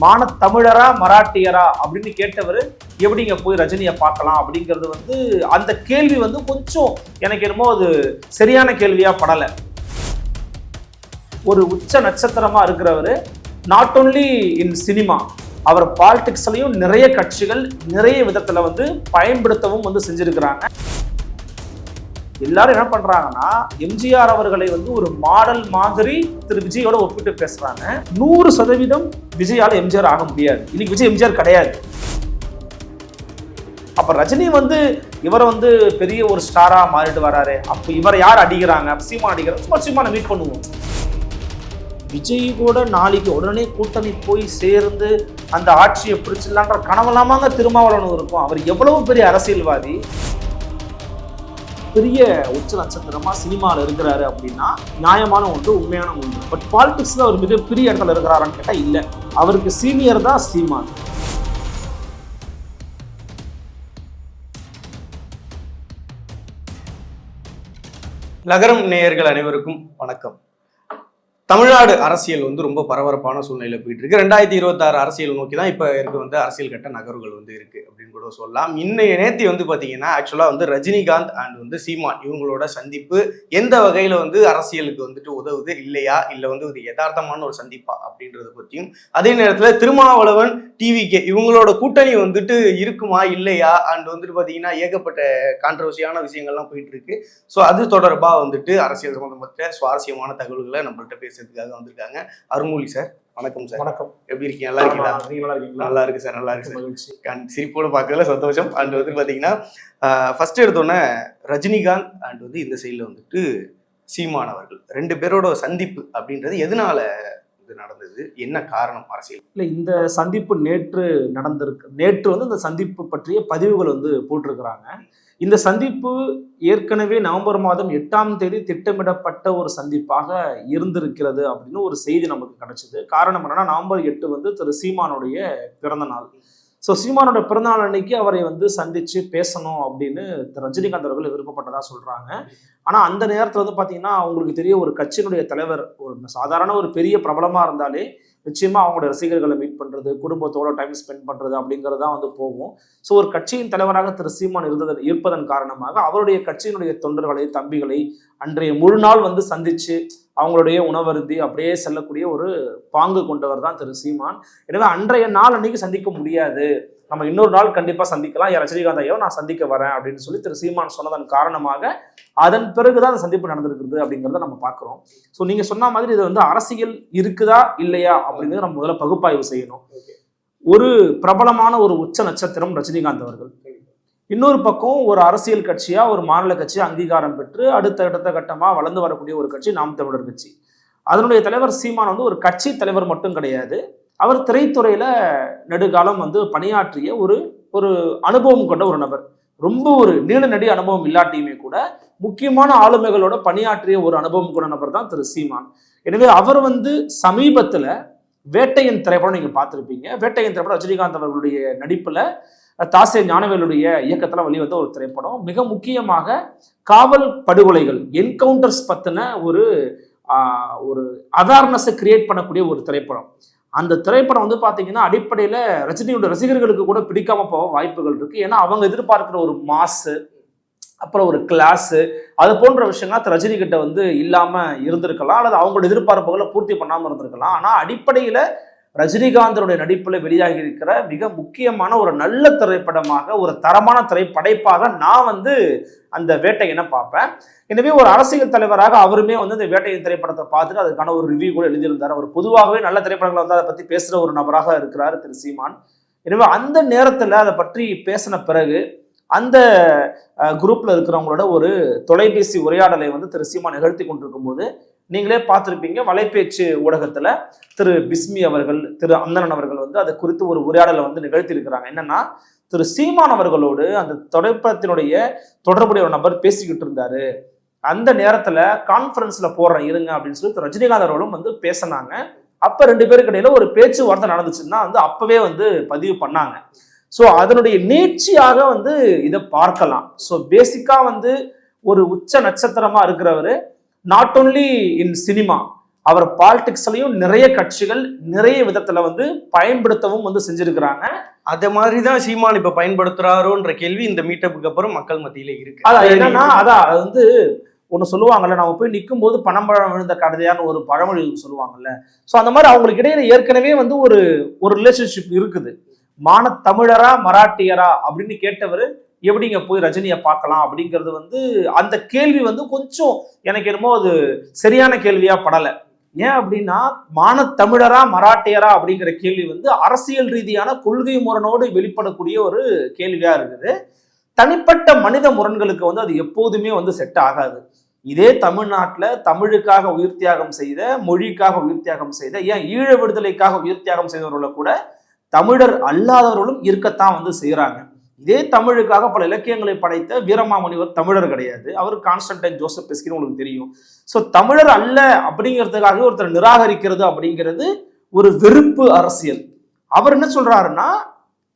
மான தமிழரா மராட்டியரா அப்படின்னு கேட்டவர் எப்படிங்க போய் ரஜினியை பார்க்கலாம் அப்படிங்கிறது வந்து அந்த கேள்வி வந்து கொஞ்சம் எனக்கு என்னமோ அது சரியான கேள்வியா படலை. ஒரு உச்ச நட்சத்திரமா இருக்கிறவர் நாட் ஒன்லி இன் சினிமா அவர் பாலிடிக்ஸ்லையும் நிறைய கட்சிகள் நிறைய விதத்தில் வந்து பயன்படுத்தவும் வந்து செஞ்சுருக்கிறாங்க. எல்லாரும் என்ன பண்றாங்கன்னா எம்ஜிஆர் அவர்களை வந்து ஒரு மாடல் மாதிரி திரு விஜயோட ஒப்பிட்டு பேசுறாங்க. நூறு சதவீதம் விஜயால எம்ஜிஆர் ஆக முடியாது. இன்னைக்கு விஜய் எம்ஜிஆர் கிடையாது. அப்ப ரஜினி வந்து இவரை வந்து பெரிய ஒரு ஸ்டாரா மாறிட்டு வராரு. அப்ப இவரை யார் அடிக்கிறாங்க? சீமான் அடிக்கிறாங்க சும்மா சீமான மீட் பண்ணுவோம். விஜய் கூட நாளைக்கு உடனே கூட்டணி போய் சேர்ந்து அந்த ஆட்சியை பிடிச்சிடலான்ற கனவெல்லாமாங்க திருமாவளவன் இருக்கும். அவர் எவ்வளவு பெரிய அரசியல்வாதி. பெரிய உச்ச நட்சத்திரமா சினிமாவில் இருக்கிறாரு அப்படின்னா நியாயமான ஒன்று உண்மையான ஒன்று. பட் பாலிடிக்ஸ்ல அவர் மிகப்பெரிய இடத்துல இருக்கிறாரான்னு கேட்டா இல்ல. அவருக்கு சீனியர் தான் சீமான். நகரம் நேயர்கள் அனைவருக்கும் வணக்கம். தமிழ்நாடு அரசியல் வந்து ரொம்ப பரபரப்பான சூழ்நிலையில் போயிட்டு இருக்கு ரெண்டாயிரத்தி இருபத்தாறு அரசியல் நோக்கி தான் இப்போ இருக்க வந்து அரசியல் கட்ட நகர்வுகள் வந்து இருக்கு அப்படின்னு கூட சொல்லலாம். இன்னைய நேத்தி வந்து பார்த்தீங்கன்னா ஆக்சுவலாக வந்து ரஜினிகாந்த் அண்ட் வந்து சீமான் இவங்களோட சந்திப்பு எந்த வகையில் வந்து அரசியலுக்கு வந்துட்டு உதவுது இல்லையா? இல்லை வந்து இது யதார்த்தமான ஒரு சந்திப்பா? அப்படின்றத பற்றியும் அதே நேரத்தில் திருமாவளவன் டிவிகே இவங்களோட கூட்டணி வந்துட்டு இருக்குமா இல்லையா அண்ட் வந்துட்டு பாத்தீங்கன்னா ஏகப்பட்ட கான்ட்ரவர்சியான விஷயங்கள்லாம் போயிட்டு இருக்கு ஸோ அது தொடர்பா வந்துட்டு அரசியல் சம்பந்தப்பட்ட சுவாரஸ்யமான தகவல்களை நம்மள்ட்ட பேசுறதுக்காக வந்திருக்காங்க. அருள்மொழி சார் வணக்கம் சார் வணக்கம். எப்படி இருக்கீங்க? நல்லா இருக்கீங்களா? நல்லா இருக்கீங்களா? நல்லா இருக்கு சார் நல்லா இருக்கு சார் சிரிப்போட பார்க்கறதுல சந்தோஷம். அண்ட் வந்து பாத்தீங்கன்னா ஃபர்ஸ்ட் எடுத்தோன்னே ரஜினிகாந்த் அண்ட் வந்து இந்த சைடில் வந்துட்டு சீமான் அவர்கள். ரெண்டு பேரோட சந்திப்பு அப்படின்றது எதனால இது நடந்தது. என்ன காரணம் அரசியல்? இல்லை இந்த சந்திப்பு நேற்று நடந்திருக்கு. நேற்று வந்து இந்த சந்திப்பு பற்றிய பதிவுகள் வந்து போட்டிருக்கிறாங்க. இந்த சந்திப்பு ஏற்கனவே நவம்பர் மாதம் எட்டாம் தேதி திட்டமிடப்பட்ட ஒரு சந்திப்பாக இருந்திருக்கிறது அப்படின்னு ஒரு செய்தி நமக்கு கிடைச்சது. காரணம் என்னன்னா நவம்பர் எட்டு வந்து திரு சீமானுடைய பிறந்த நாள். ஸோ சீமானோட பிறந்தநாள் அன்னைக்கு அவரை வந்து சந்திச்சு பேசணும் அப்படின்னு ரஜினிகாந்த் அவர்கள் விருப்பப்பட்டதாக சொல்கிறாங்க ஆனால் அந்த நேரத்தில் வந்து பார்த்தீங்கன்னா அவங்களுக்கு தெரிய ஒரு கட்சியினுடைய தலைவர் ஒரு சாதாரண ஒரு பெரிய பிரபலமாக இருந்தாலே நிச்சயமாக அவங்களோட ரசிகர்களை மீட் பண்ணுறது குடும்பத்தோட டைம் ஸ்பெண்ட் பண்ணுறது அப்படிங்கிறது தான் வந்து போகும். ஸோ ஒரு கட்சியின் தலைவராக திரு சீமான் இருந்தது இருப்பதன் காரணமாக அவருடைய கட்சியினுடைய தொண்டர்களை தம்பிகளை அன்றைய முழு நாள் வந்து சந்திச்சு அவங்களுடைய உணவருந்தி அப்படியே செல்லக்கூடிய ஒரு பாங்கு கொண்டவர் தான் திரு சீமான். எனவே அன்றைய நாள் அன்னைக்கு சந்திக்க முடியாது. நம்ம இன்னொரு நாள் கண்டிப்பா சந்திக்கலாம். என் ரஜினிகாந்த் ஐயோ நான் சந்திக்க வரேன் அப்படின்னு சொல்லி திரு சீமான் சொன்னதன் காரணமாக அதன் பிறகுதான் அந்த சந்திப்பு நடந்திருக்குது அப்படிங்கிறத நம்ம பார்க்கிறோம். ஸோ நீங்க சொன்ன மாதிரி இது வந்து அரசியல் இருக்குதா இல்லையா அப்படிங்கிறத நம்ம முதல்ல பகுப்பாய்வு செய்யணும். ஒரு பிரபலமான ஒரு உச்ச நட்சத்திரம் ரஜினிகாந்த் அவர்கள். இன்னொரு பக்கம் ஒரு அரசியல் கட்சியாக ஒரு மாநில கட்சி அங்கீகாரம் பெற்று அடுத்த அடுத்த கட்டமாக வளர்ந்து வரக்கூடிய ஒரு கட்சி நாம் தமிழர் கட்சி. அதனுடைய தலைவர் சீமான் வந்து ஒரு கட்சி தலைவர் மட்டும் கிடையாது. அவர் திரைத்துறையில் நெடுகாலம் வந்து பணியாற்றிய ஒரு ஒரு அனுபவம் கொண்ட ஒரு நபர். ரொம்ப ஒரு நீள நடி அனுபவம் இல்லாட்டியுமே கூட முக்கியமான ஆளுமைகளோட பணியாற்றிய ஒரு அனுபவம் கொண்ட நபர் தான் திரு சீமான். எனவே அவர் வந்து சமீபத்தில் வேட்டையன் திரைப்படம் நீங்கள் பார்த்துருப்பீங்க. வேட்டையன் திரைப்படம் ரஜினிகாந்த் அவர்களுடைய நடிப்பில் தாசே ஞானவேலுடைய இயக்கத்தில் வெளிவந்த ஒரு திரைப்படம். மிக முக்கியமாக காவல் படுகொலைகள் என்கவுண்டர்ஸ் பற்றின ஒரு ஒரு அவேர்னஸை கிரியேட் பண்ணக்கூடிய ஒரு திரைப்படம். அந்த திரைப்படம் வந்து பார்த்தீங்கன்னா அடிப்படையில் ரஜினியோட ரசிகர்களுக்கு கூட பிடிக்காம போக வாய்ப்புகள் இருக்கு. ஏன்னா அவங்க எதிர்பார்க்கிற ஒரு மாசு அப்புறம் ஒரு கிளாஸு அது போன்ற விஷயங்கள் ரஜினி கிட்ட வந்து இல்லாமல் இருந்திருக்கலாம். அல்லது அவங்களோட எதிர்பார்ப்புகளை பூர்த்தி பண்ணாமல் இருந்திருக்கலாம். ஆனால் அடிப்படையில் ரஜினிகாந்தனுடைய நடிப்பில் வெளியாகி இருக்கிற மிக முக்கியமான ஒரு நல்ல திரைப்படமாக ஒரு தரமான திரைப்படைப்பாக நான் வந்து அந்த வேட்டையனை பார்ப்பேன். எனவே ஒரு அரசியல் தலைவராக அவருமே வந்து இந்த வேட்டையின் திரைப்படத்தை பார்த்துட்டு அதுக்கான ஒரு ரிவ்யூ கூட எழுதியிருந்தார். அவர் பொதுவாகவே நல்ல திரைப்படங்களை வந்து அதை பற்றி பேசுகிற ஒரு நபராக இருக்கிறார் திரு சீமான். எனவே அந்த நேரத்தில் அதை பற்றி பேசின பிறகு அந்த குரூப்பில் இருக்கிறவங்களோட ஒரு தொலைபேசி உரையாடலை வந்து திரு சீமான் நிகழ்த்தி கொண்டிருக்கும் போது நீங்களே பார்த்துருப்பீங்க. வலைபேச்சு ஊடகத்தில் திரு பிஸ்மி அவர்கள் திரு அந்தணன் அவர்கள் வந்து அதை குறித்து ஒரு உரையாடலை வந்து நிகழ்த்தியிருக்கிறாங்க. என்னன்னா திரு சீமான் அவர்களோடு அந்த தொலைப்படத்தினுடைய தொடர்புடைய ஒரு நபர் பேசிக்கிட்டு இருந்தாரு. அந்த நேரத்தில் கான்ஃபரன்ஸில் போடுறேன் இருங்க அப்படின்னு சொல்லி திரு ரஜினிகாந்த் அவர்களும் வந்து பேசினாங்க. அப்போ ரெண்டு பேருக்கு இடையில ஒரு பேச்சுவார்த்தை நடந்துச்சுன்னா வந்து அப்பவே வந்து பதிவு பண்ணாங்க. ஸோ அதனுடைய நீட்சியாக வந்து இதை பார்க்கலாம். ஸோ பேசிக்காக வந்து ஒரு உச்ச நட்சத்திரமா இருக்கிறவர் நாட் ஒன்லி இன் சினிமா அவர் பாலிடிக்ஸ்லயும் நிறைய கட்சிகள் நிறைய விதத்துல வந்து பயன்படுத்தவும் வந்து செஞ்சிருக்கிறாங்க. அத மாதிரிதான் சீமான் இப்ப பயன்படுத்துறாரோன்ற கேள்வி இந்த மீட்டப்புக்கு அப்புறம் மக்கள் மத்தியில இருக்கு. அதான் என்னன்னா அதான் அது வந்து ஒண்ணு சொல்லுவாங்கல்ல நம்ம போய் நிற்கும் போது பணம்பழம் விழுந்த கடையான்னு ஒரு பழமொழி சொல்லுவாங்கல்ல. சோ அந்த மாதிரி அவங்களுக்கு இடையில ஏற்கனவே வந்து ஒரு ஒரு ரிலேஷன்ஷிப் இருக்குது. மான தமிழரா மராட்டியரா அப்படின்னு கேட்டவர் எப்படிங்க போய் ரஜினியை பார்க்கலாம் அப்படிங்கிறது வந்து அந்த கேள்வி வந்து கொஞ்சம் எனக்கு என்னமோ அது சரியான கேள்வியாக படலை. ஏன் அப்படின்னா மானத்தமிழரா மராட்டியரா அப்படிங்கிற கேள்வி வந்து அரசியல் ரீதியான கொள்கை முரணோடு வெளிப்படக்கூடிய ஒரு கேள்வியா இருக்குது. தனிப்பட்ட மனித முரண்களுக்கு வந்து அது எப்போதுமே வந்து செட் ஆகாது. இதே தமிழ்நாட்டில் தமிழுக்காக உயிர் தியாகம் செய்த மொழிக்காக உயிர் தியாகம் செய்த ஏன் ஈழ விடுதலைக்காக உயிர் தியாகம் செய்தவர்களை கூட தமிழர் அல்லாதவர்களும் இருக்கத்தான் வந்து செய்கிறாங்க இதே தமிழுக்காக பல இலக்கியங்களை படைத்த வீரமாமுனிவர் தமிழர் கிடையாது. அவர் கான்ஸ்டன்டைன் ஜோசப் பெஸ்கின்னு உங்களுக்கு தெரியும். ஸோ தமிழர் அல்ல அப்படிங்கிறதுக்காக ஒருத்தர் நிராகரிக்கிறது அப்படிங்கிறது ஒரு வெறுப்பு அரசியல். அவர் என்ன சொல்றாருன்னா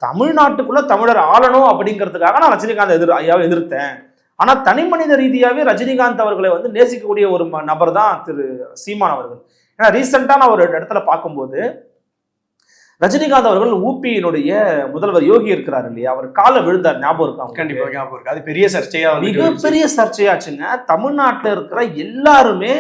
தமிழ்நாட்டுக்குள்ள தமிழர் ஆளணும் அப்படிங்கிறதுக்காக நான் ரஜினிகாந்த் எதிர் ஐயாவை எதிர்த்தேன். ஆனால் தனி மனித ரீதியாகவே ரஜினிகாந்த் அவர்களை வந்து நேசிக்கக்கூடிய ஒரு ம- நபர் தான் திரு சீமான் அவர்கள். ஏன்னா ரீசெண்டாக நான் ஒரு இடத்துல பார்க்கும்போது ரஜினிகாந்த் அவர்கள் ஊபியினுடைய முதல்வர் யோகி இருக்கிறார் இல்லையா? அவர் காலை விழுந்தார். ஞாபகம் இருக்கா உங்களுக்கு? கண்டிப்பா ஞாபகம் இருக்கு. அது பெரிய சர்ச்சையா மிகப்பெரிய சர்ச்சையாச்சுங்க. தமிழ்நாட்டுல இருக்கிற எல்லாருமே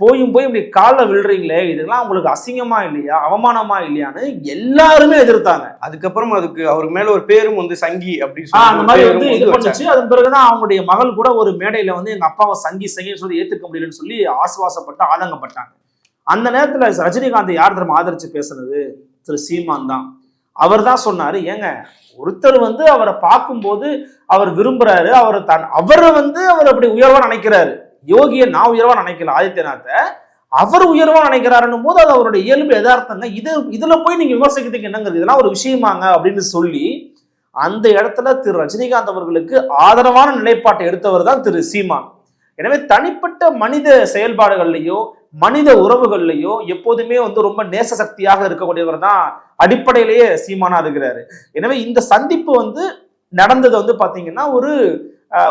போயும் போய் இப்படி காலில் விழுறீங்களே இதெல்லாம் உங்களுக்கு அசிங்கமா இல்லையா? அவமானமா இல்லையான்னு எல்லாருமே எதிர்த்தாங்க. அதுக்கப்புறம் அதுக்கு அவருக்கு மேல ஒரு பேரும் வந்து சங்கி அப்படின்னு அந்த மாதிரி வந்து இது பண்ணுச்சு. அதன் பிறகுதான் அவங்களுடைய மகள் கூட ஒரு மேடையில வந்து எங்க அப்பாவை சங்கி சங்கின்னு சொல்லி ஏத்துக்க முடியலன்னு சொல்லி ஆசுவாசப்பட்டு ஆதங்கப்பட்டாங்க. அந்த நேரத்துல ரஜினிகாந்த் யார் தரம் ஆதரிச்சு பேசுனது? திரு சீமான் தான். அவர் தான் சொன்னார் ஏங்க ஒருத்தர் வந்து அவரை பார்க்கும்போது அவர் விரும்புகிறாரு அவர் தன் அவரை வந்து அவர் அப்படி உயர்வாக நினைக்கிறாரு. யோகியை நான் உயர்வாக நினைக்கல ஆதித்யநாத்தை அவர் உயர்வாக நினைக்கிறாருன்னும் போது அது அவருடைய இயல்பு எதார்த்தங்க இது இதில் போய் நீங்கள் விமர்சிக்கிறதுக்கு என்னங்கிறது இதெல்லாம் ஒரு விஷயமாங்க அப்படின்னு சொல்லி அந்த இடத்துல திரு ரஜினிகாந்த் அவர்களுக்கு ஆதரவான நிலைப்பாட்டை எடுத்தவர் தான் திரு சீமான். எனவே தனிப்பட்ட மனித செயல்பாடுகள்லையோ மனித உறவுகள்லையும் எப்போதுமே வந்து ரொம்ப நேச சக்தியாக இருக்கக்கூடியவர் தான் அடிப்படையிலேயே சீமானா இருக்கிறாரு. எனவே இந்த சந்திப்பு வந்து நடந்தது வந்து பார்த்தீங்கன்னா ஒரு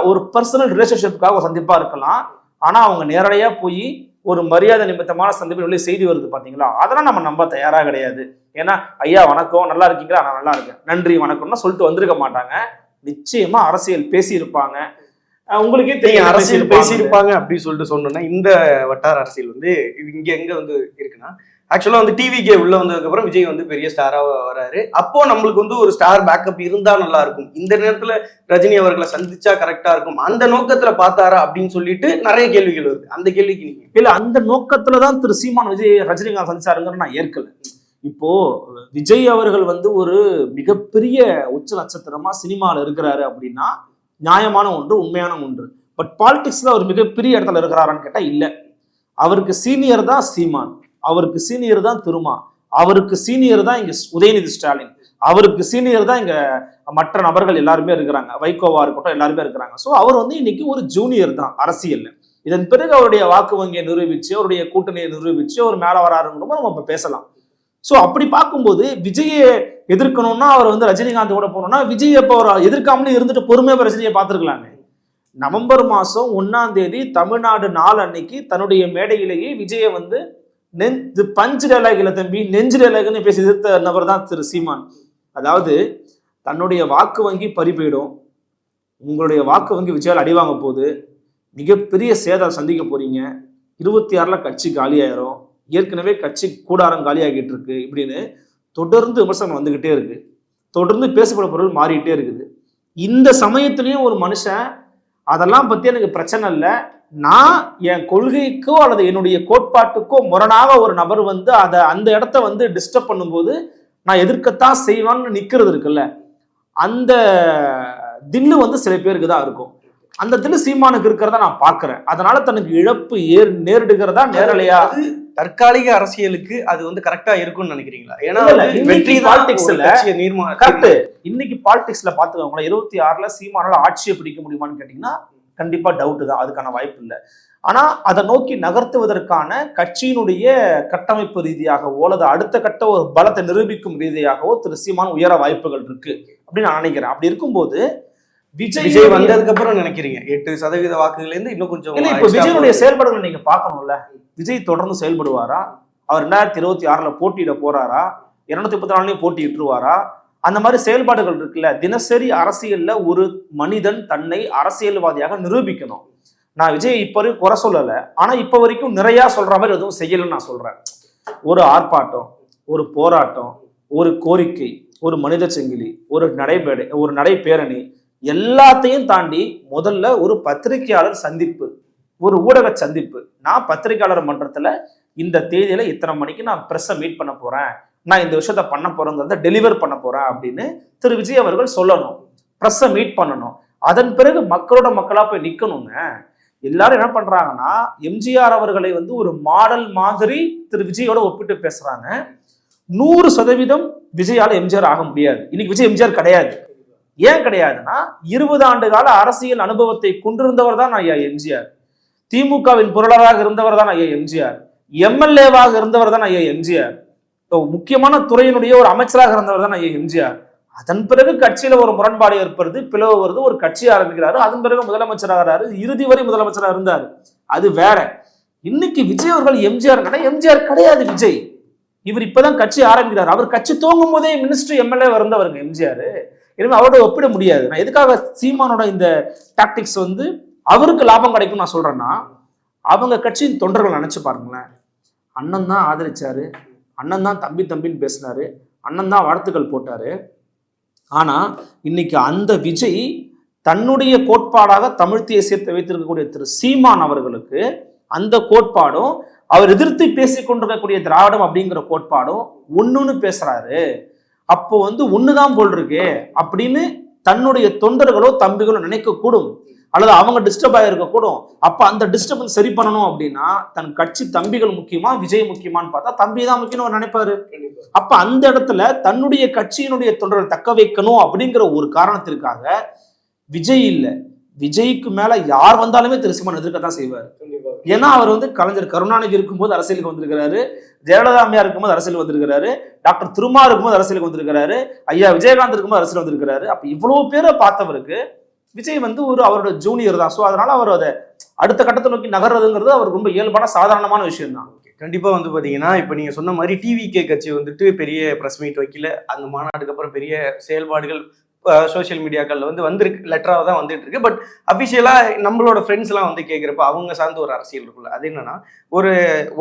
ஒரு பர்சனல் ரிலேஷன்ஷிப்புக்காக ஒரு சந்திப்பாக இருக்கலாம். ஆனால் அவங்க நேரடியாக போய் ஒரு மரியாதை நிமித்தமான சந்திப்பு வெளியே செய்தி வருது பார்த்தீங்களா அதெல்லாம் நம்ம நம்ப தயாராக கிடையாது. ஏன்னா ஐயா வணக்கம். நல்லா இருக்கீங்களா? நான் நல்லா இருக்கேன். நன்றி வணக்கம்னா சொல்லிட்டு வந்திருக்க மாட்டாங்க. நிச்சயமாக அரசியல் பேசியிருப்பாங்க. உங்களுக்கே தெரியும் அரசியல் பேசியிருப்பாங்க. அப்படின்னு சொல்லிட்டு சொன்னோம்னா இந்த வட்டார அரசியல் வந்து இங்க எங்க வந்து இருக்குன்னா ஆக்சுவலா வந்து டிவிக்கே உள்ள வந்ததுக்கு அப்புறம் விஜய் வந்து பெரிய ஸ்டாரா வராரு. அப்போ நம்மளுக்கு வந்து ஒரு ஸ்டார் பேக்கப் இருந்தா நல்லா இருக்கும். இந்த நேரத்துல ரஜினி அவர்களை சந்திச்சா கரெக்டா இருக்கும். அந்த நோக்கத்துல பார்த்தாரா அப்படின்னு சொல்லிட்டு நிறைய கேள்விகள் வருது. அந்த கேள்விக்கு நீங்க இல்ல அந்த நோக்கத்துல தான் திரு சீமான் விஜய் ரஜினிகாந்த் சந்திச்சாருங்கிற நான் ஏற்கல. இப்போ விஜய் அவர்கள் வந்து ஒரு மிகப்பெரிய உச்ச நட்சத்திரமா சினிமால இருக்கிறாரு அப்படின்னா நியாயமான ஒன்று உண்மையான ஒன்று. பட் பாலிடிக்ஸில் அவர் மிகப்பெரிய இடத்துல இருக்கிறாரான்னு கேட்டால் இல்லை. அவருக்கு சீனியர் தான் சீமான். அவருக்கு சீனியர் தான் திருமா. அவருக்கு சீனியர் தான் இங்கே உதயநிதி ஸ்டாலின். அவருக்கு சீனியர் தான் இங்கே மற்ற நபர்கள் எல்லாருமே இருக்கிறாங்க. வைகோவா இருக்கட்டும் எல்லாருமே இருக்கிறாங்க. ஸோ அவர் வந்து இன்னைக்கு ஒரு ஜூனியர் தான் அரசியலில். இதன் பிறகு அவருடைய வாக்கு வங்கியை நிரூபித்து அவருடைய கூட்டணியை நிரூபித்து அவர் மேலே வராருங்கிறோமோ நம்ம இப்போ பேசலாம். ஸோ அப்படி பார்க்கும்போது விஜயை எதிர்க்கணும்னா அவர் வந்து ரஜினிகாந்த் கூட போகணும்னா விஜய் இப்போ அவர் எதிர்க்காமலே இருந்துட்டு பொறுமையாக ரஜினியை பார்த்துருக்கலாமே. நவம்பர் மாதம் ஒன்னாம் தேதி தமிழ்நாடு நாள் அன்னைக்கு தன்னுடைய மேடையிலேயே விஜயை வந்து நெஞ்சு பஞ்சு டைலாக் இல்லை தம்பி நெஞ்சு டைலாக்னு பேசி எதிர்த்த நபர் தான் திரு சீமான். அதாவது தன்னுடைய வாக்கு வங்கி பறி போயிடும். உங்களுடைய வாக்கு வங்கி விஜயால் அடிவாங்க போகுது. மிகப்பெரிய சேதம் சந்திக்க போறீங்க. இருபத்தி ஆறில் கட்சி காலியாயிரும் ஏற்கனவே கட்சி கூடாரம் காலியாகிட்டு இருக்கு இப்படின்னு தொடர்ந்து விமர்சனம் வந்துகிட்டே இருக்கு. தொடர்ந்து பேசப்படும் பொருள் மாறிட்டே இருக்குது. இந்த சமயத்திலையும் ஒரு மனுஷன் அதெல்லாம் பத்தி எனக்கு பிரச்சனை இல்லை. நான் என் கொள்கைக்கோ அல்லது என்னுடைய கோட்பாட்டுக்கோ முரணாக ஒரு நபர் வந்து அதை அந்த இடத்த வந்து டிஸ்டர்ப் பண்ணும்போது நான் எதிர்க்கத்தான் செய்வான்னு நிக்கிறது இருக்குல்ல. அந்த தில்லு வந்து சில பேருக்கு தான் இருக்கும். அந்த தில்லு சீமானுக்கு இருக்கிறத நான் பார்க்குறேன். அதனால தனக்கு இழப்பு ஏர் நேரிடுகிறதா நேரலையா? தற்காலிக அரசியலுக்கு அது வந்து கரெக்டா இருக்கும்னு நினைக்கிறீங்களா? ஏன்னா வெற்றி பாலிடிக்ஸ்ல நீர்மா கரெக்ட் இன்னைக்கு பாலிடிக்ஸ்ல பாத்துக்கோங்களேன் இருபத்தி ஆறுல சீமானால ஆட்சியை பிடிக்க முடியுமான்னு கேட்டீங்கன்னா கண்டிப்பா டவுட் தான் அதுக்கான வாய்ப்பு இல்லை. ஆனா அதை நோக்கி நகர்த்துவதற்கான கட்சியினுடைய கட்டமைப்பு ரீதியாகவோ அல்லது அடுத்த கட்ட ஒரு பலத்தை நிரூபிக்கும் ரீதியாகவோ திரு சீமான் உயர வாய்ப்புகள் இருக்கு அப்படின்னு நான் நினைக்கிறேன். அப்படி இருக்கும்போது விஜய் விஜய் வந்ததுக்கு அப்புறம் நினைக்கிறீங்க. எட்டு சதவீத வாக்குகள்ல இருந்து இன்னும் கொஞ்சம் இப்ப விஜயனுடைய. செயல்பாடுகளை நீங்க பார்க்கணும்ல. விஜய் தொடர்ந்து செயல்படுவாரா? அவர் ரெண்டாயிரத்தி இருபத்தி ஆறில் போட்டியிட போறாரா? இரநூத்தி முப்பத்தி போட்டி போட்டியிட்டுருவாரா அந்த மாதிரி செயல்பாடுகள் இருக்குல்ல. தினசரி அரசியல்ல ஒரு மனிதன் தன்னை அரசியல்வாதியாக நிரூபிக்கணும். நான் விஜய் இப்ப வரைக்கும் குறை சொல்லலை. ஆனா இப்ப வரைக்கும் நிறைய சொல்ற மாதிரி எதுவும் செய்யலைன்னு நான் சொல்றேன். ஒரு ஆர்ப்பாட்டம் ஒரு போராட்டம் ஒரு கோரிக்கை ஒரு மனித செங்கிலி ஒரு நடைபேடை ஒரு நடைபேரணி எல்லாத்தையும் தாண்டி முதல்ல ஒரு பத்திரிகையாளர் சந்திப்பு. ஒரு ஊடக சந்திப்பு. நான் பத்திரிகையாளர் மன்றத்தில் இந்த தேதியில் இத்தனை மணிக்கு நான் ப்ரெஸ்ஸை மீட் பண்ண போகிறேன் நான் இந்த விஷயத்த பண்ண போகிறேங்கிறத டெலிவர் பண்ண போகிறேன் அப்படின்னு திரு விஜய் அவர்கள் சொல்லணும். ப்ரெஸ்ஸை மீட் பண்ணணும். அதன் பிறகு மக்களோட மக்களாக போய் நிற்கணுங்க எல்லாரும் என்ன பண்ணுறாங்கன்னா எம்ஜிஆர் அவர்களை வந்து ஒரு மாடல் மாதிரி திரு விஜயோட ஒப்பிட்டு பேசுகிறாங்க நூறு சதவீதம் விஜயால் எம்ஜிஆர் ஆக முடியாது. இன்னைக்கு விஜய் எம்ஜிஆர் கிடையாது. ஏன் கிடையாதுன்னா இருபது ஆண்டு கால அரசியல் அனுபவத்தை கொண்டிருந்தவர் தான் ஐயா எம்ஜிஆர். திமுகவின் பொருளாளராக இருந்தவர் தான் ஐயா எம்ஜிஆர். எம்எல்ஏவாக இருந்தவர் தான் ஐயா எம்ஜிஆர். இப்போ முக்கியமான துறையினுடைய ஒரு அமைச்சராக இருந்தவர் தான் ஐயா எம்ஜிஆர். அதன் பிறகு கட்சியில ஒரு முரண்பாடு ஏற்படுது பிளவு வருது ஒரு கட்சி ஆரம்பிக்கிறாரு அதன் பிறகு முதலமைச்சராகிறாரு இறுதி வரை முதலமைச்சராக இருந்தார். அது வேற. இன்னைக்கு விஜய் அவர்கள் எம்ஜிஆர் எம்ஜிஆர் கிடையாது விஜய். இவர் இப்பதான் கட்சி ஆரம்பிக்கிறார். அவர் கட்சி தூங்கும் போதே மினிஸ்டர் எம்எல்ஏ இருந்தவருங்க எம்ஜிஆர். எனவே அவரோட ஒப்பிட முடியாது. நான் எதுக்காக சீமானோட இந்த டாக்டிக்ஸ் வந்து அவருக்கு லாபம் கிடைக்கும் நான் சொல்றேன்னா அவங்க கட்சியின் தொண்டர்கள் நினைச்சு பாருங்களேன். அண்ணன் தான் ஆதரிச்சாரு. அண்ணன் தான் தம்பி தம்பின்னு பேசினாரு. அண்ணன் தான் வாழ்த்துக்கள் போட்டாரு. ஆனா இன்னைக்கு அந்த விஜய் தன்னுடைய கோட்பாடாக தமிழ் தேசியத்தை வைத்திருக்கக்கூடிய திரு சீமான் அவர்களுக்கு அந்த கோட்பாடும் அவர் எதிர்த்து பேசிக்கொண்டிருக்கக்கூடிய திராவிடம் அப்படிங்கிற கோட்பாடும் ஒன்றுன்னு பேசுறாரு. அப்போ வந்து ஒண்ணுதான் போல் இருக்கு அப்படின்னு தன்னுடைய தொண்டர்களோ தம்பிகளோ நினைக்க கூடும் அல்லது அவங்க டிஸ்டர்ப் ஆகிருக்க கூடும். அப்ப அந்த டிஸ்டர்பன்ஸ் சரி பண்ணணும் அப்படின்னா தன் கட்சி தம்பிகள் முக்கியமா விஜய் முக்கியமான்னு பார்த்தா தம்பி தான் முக்கியம்னு அவர் நினைப்பாரு. அப்ப அந்த இடத்துல தன்னுடைய கட்சியினுடைய தொண்டர்கள் தக்க வைக்கணும் அப்படிங்கிற ஒரு காரணத்திற்காக விஜய் இல்ல. விஜய்க்கு மேல யார் வந்தாலுமே திரு சீமான் எதிர்க்கத்தான் செய்வார். ஏன்னா அவர் வந்து கலைஞர் கருணாநிதி இருக்கும்போது அரசியலுக்கு வந்திருக்கிறாரு. ஜெயலலிதா அம்மையா இருக்கும்போது அரசியல் வந்திருக்கிறாரு. டாக்டர் திருமா இருக்கும்போது அரசியலுக்கு வந்திருக்கிறாரு. ஐயா விஜயகாந்த் இருக்கும்போது அரசியல் வந்திருக்கிறாரு. அப்ப இவ்வளவு பேரை பார்த்தவருக்கு விஜய் வந்து ஒரு அவரோட ஜூனியர் தான். ஸோ அதனால அவர் அதை அடுத்த கட்டத்தை நோக்கி நகர்றதுங்கிறது அவருக்கு ரொம்ப இயல்பான சாதாரணமான விஷயம் தான் கண்டிப்பாக வந்து பார்த்தீங்கன்னா இப்போ நீங்கள் சொன்ன மாதிரி டிவிகே கட்சி வந்துட்டு பெரிய பிரஸ் மீட் வைக்கல. அந்த மாநாட்டுக்கு அப்புறம் பெரிய செயல்பாடுகள் சோஷியல் மீடியாக்கள் வந்து வந்திருக்கு லெட்டராக தான் வந்துட்டு இருக்கு பட் அபிஷியலா நம்மளோட ஃப்ரெண்ட்ஸ்லாம் வந்து கேட்குறப்ப அவங்க சார்ந்த ஒரு அரசியல் இருக்குல்ல அது என்னன்னா ஒரு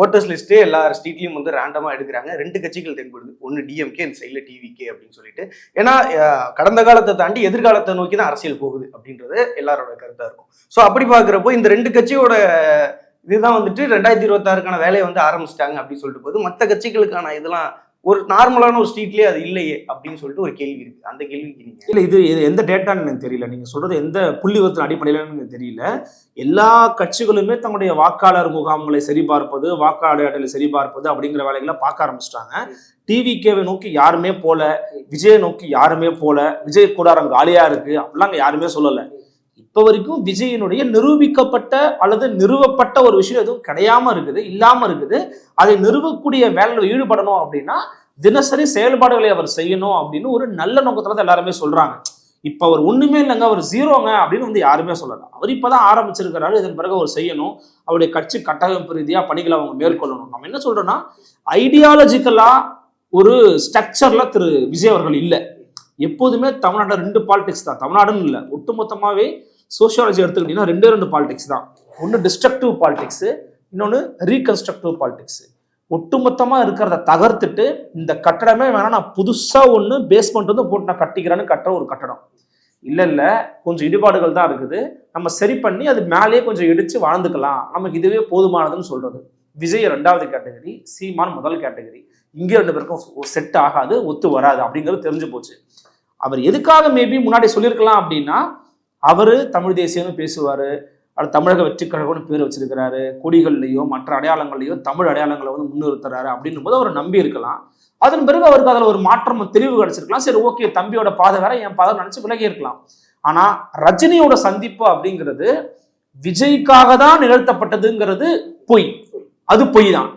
ஓட்டர்ஸ் லிஸ்ட்டு எல்லா ஸ்ட்ரீட்லையும் வந்து ரேண்டமாக எடுக்கிறாங்க. ரெண்டு கட்சிகள் தென்படுது. ஒன்று டிஎம்கே இந்த சைடில் டிவிகே அப்படின்னு சொல்லிட்டு. ஏன்னா கடந்த காலத்தை தாண்டி எதிர்காலத்தை நோக்கி தான் அரசியல் போகுது அப்படின்றது எல்லாரோட கருத்தாக இருக்கும். ஸோ அப்படி பார்க்குறப்போ இந்த ரெண்டு கட்சியோட இதுதான் வந்துட்டு ரெண்டாயிரத்தி இருபத்தாறுக்கான வேலையை வந்து ஆரம்பிச்சிட்டாங்க அப்படின்னு சொல்லிட்டு போது மற்ற கட்சிகளுக்கான இதெல்லாம் ஒரு நார்மலான ஒரு ஸ்ட்ரீட்லேயே அது இல்லையே அப்படின்னு சொல்லிட்டு ஒரு கேள்வி இருக்கு. அந்த கேள்விக்கு நீங்க இல்ல இது எந்த டேட்டான்னு எனக்கு தெரியல. நீங்க சொல்றது எந்த புள்ளிவத்தின் அடிப்படையிலன்னு எனக்கு தெரியல. எல்லா கட்சிகளுமே தங்களுடைய வாக்காளர் முகாம்களை சரிபார்ப்பது வாக்காளர்களை சரிபார்ப்பது அப்படிங்கிற வேலைகளை பார்க்க ஆரம்பிச்சிட்டாங்க. டிவிகேவை நோக்கி யாருமே போல விஜயை நோக்கி யாருமே போல விஜய் கூடாரம் காலியா இருக்கு அப்படிலாம் அங்க யாருமே சொல்லலை. இப்போ வரைக்கும் விஜயனுடைய நிரூபிக்கப்பட்ட அல்லது நிறுவப்பட்ட ஒரு விஷயம் எதுவும் கிடையாம இருக்குது இல்லாம இருக்குது. அதை நிறுவக்கூடிய வேலையில் ஈடுபடணும் அப்படின்னா தினசரி செயல்பாடுகளை அவர் செய்யணும் அப்படின்னு ஒரு நல்ல நோக்கத்துல தான் எல்லாருமே சொல்றாங்க. இப்ப அவர் ஒண்ணுமே இல்லைங்க அவர் ஜீரோங்க அப்படின்னு வந்து யாருமே சொல்லல. அவர் இப்பதான் ஆரம்பிச்சிருக்கிறாரு இதன் பிறகு அவர் செய்யணும். அவருடைய கட்சி கட்டமைப்பு ரீதியா பணிகளை அவங்க மேற்கொள்ளணும். நம்ம என்ன சொல்றோம்னா ஐடியாலஜிக்கலா ஒரு ஸ்ட்ரக்சர்ல திரு விஜய் அவர்கள் இல்லை. எப்போதுமே தமிழ்நாட்டில் ரெண்டு பாலிடிக்ஸ் தான். தமிழ்நாடுன்னு இல்லை ஒட்டுமொத்தமாகவே சோஷியாலஜி எடுத்துக்கிட்டீங்கன்னா ரெண்டே ரெண்டு பாலிடிக்ஸ் தான். ஒன்று டிஸ்ட்ரக்டிவ் பாலிடிக்ஸு இன்னொன்று ரீகன்ஸ்ட்ரக்டிவ் பாலிடிக்ஸ் ஒட்டுமொத்தமாக இருக்கிறத தகர்த்துட்டு இந்த கட்டடமே வேணா நான் புதுசாக ஒன்று பேஸ்மெண்ட் வந்து போட்டு நான் கட்டிக்கிறேன்னு கட்டுற ஒரு கட்டடம். இல்லை இல்லை கொஞ்சம் இடிபாடுகள் தான் இருக்குது. நம்ம சரி பண்ணி அது மேலேயே கொஞ்சம் இடித்து வாழ்ந்துக்கலாம். நமக்கு இதுவே போதுமானதுன்னு சொல்றது. விஜய் ரெண்டாவது கேட்டகரி சீமான் முதல் கேட்டகரி இங்கே ரெண்டு பேருக்கும் செட் ஆகாது ஒத்து வராது அப்படிங்கிறது தெரிஞ்சு போச்சு. அவர் எதுக்காக மேபி முன்னாடி சொல்லியிருக்கலாம் அப்படின்னா அவர் தமிழ் தேசியம்னு பேசுவார். அது தமிழக வெற்றி கழகம்னு பேர் வச்சிருக்கிறாரு. கொடிகள்லையோ மற்ற அடையாளங்கள்லையோ தமிழ் அடையாளங்களை வந்து முன்னிறுத்துறாரு அப்படின்னும் போது அவர் நம்பி இருக்கலாம். அதன் பிறகு அவருக்கு அதில் ஒரு மாற்றம் தெளிவு கிடைச்சிருக்கலாம். சரி ஓகே தம்பியோட பாதை வேற என் பாதை நினைச்சு விலகி இருக்கலாம். ஆனா ரஜினியோட சந்திப்பு அப்படிங்கிறது விஜய்க்காக தான் நிகழ்த்தப்பட்டதுங்கிறது பொய். அது பொய் தான்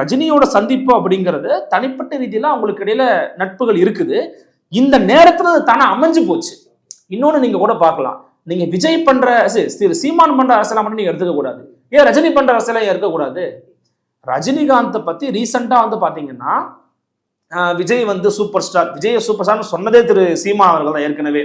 ரஜினியோட சந்திப்பு அப்படிங்கிறது தனிப்பட்ட ரீதியில அவங்களுக்கு இடையில நட்புகள் இருக்குது. இந்த நேரத்துல அது தானே அமைஞ்சு போச்சு. இன்னொன்று நீங்கள் கூட பார்க்கலாம். நீங்கள் விஜய் பண்ணுற சி- சீமான் பண்ணுற அரசியலா மட்டும் நீங்கள் எடுத்துக்கக்கூடாது ஏன் ரஜினி பண்ணுற அரசியலா இருக்கக்கூடாது ரஜினிகாந்தை பற்றி ரீசெண்டா வந்து பார்த்தீங்கன்னா விஜய் வந்து சூப்பர் ஸ்டார். விஜய் சூப்பர் ஸ்டார்னு சொன்னதே திரு சீமான் அவர்கள் தான் ஏற்கனவே.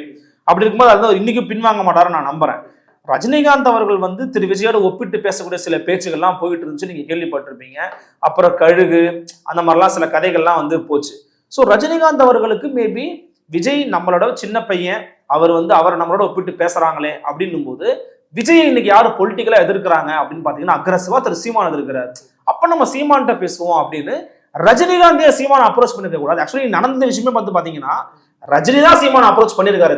அப்படி இருக்கும்போது அது இன்னைக்கும் பின்வாங்க மாட்டாருன்னு நான் நம்புறேன். ரஜினிகாந்த் அவர்கள் வந்து திரு விஜயோட ஒப்பிட்டு பேசக்கூடிய சில பேச்சுகள்லாம் போயிட்டு இருந்துச்சு நீங்கள் கேள்விப்பட்டிருப்பீங்க. அப்புறம் கழுகு அந்த மாதிரிலாம் சில கதைகள்லாம் வந்து போச்சு. ஸோ ரஜினிகாந்த் அவர்களுக்கு மேபி விஜய் நம்மளோட சின்ன பையன் அவர் வந்து அவர் நம்மளோட ஒப்பிட்டு பேசுறாங்களே அப்படின்னும் போது விஜய் இன்னைக்கு யாரு பொலிட்டிக்கலா எதிர்க்கிறாங்க அப்படின்னு பாத்தீங்கன்னா அக்ரஸிவா திரு சீமான் எதிர்க்கிறார் அப்ப நம்ம சீமான்கிட்ட பேசுவோம் அப்படின்னு ரஜினிகாந்தே சீமான் அப்ரோச் பண்ணிருக்க கூடாது. ஆக்சுவலி நடந்த விஷயமே பார்த்து பாத்தீங்கன்னா ரஜினி தான் சீமான் அப்ரோச் பண்ணிருக்காரு